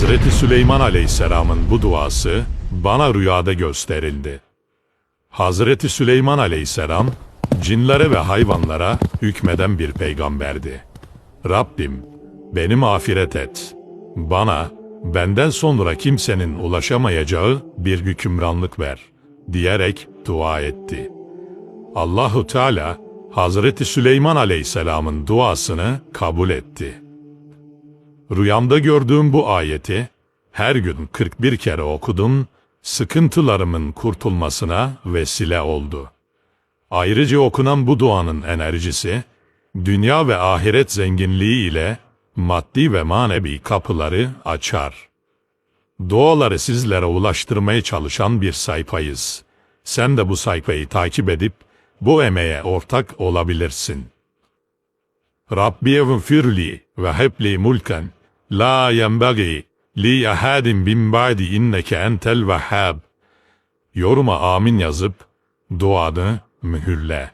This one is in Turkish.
Hazreti Süleyman Aleyhisselam'ın bu duası bana rüyada gösterildi. Hazreti Süleyman Aleyhisselam cinlere ve hayvanlara hükmeden bir peygamberdi. Rabbim beni mağfiret et. Bana benden sonra kimsenin ulaşamayacağı bir hükümranlık ver diyerek dua etti. Allahu Teala Hazreti Süleyman Aleyhisselam'ın duasını kabul etti. Rüyamda gördüğüm bu ayeti her gün 41 kere okudum, sıkıntılarımın kurtulmasına vesile oldu. Ayrıca okunan bu duanın enerjisi, dünya ve ahiret zenginliği ile maddi ve manevi kapıları açar. Duaları sizlere ulaştırmaya çalışan bir sayfayız. Sen de bu sayfayı takip edip bu emeğe ortak olabilirsin. Rabbi eğfirli ve hebli mulken la yenbagi li ahadin bin ba'di inneke entel vehhab. Yoruma amin yazıp duanı mühürle.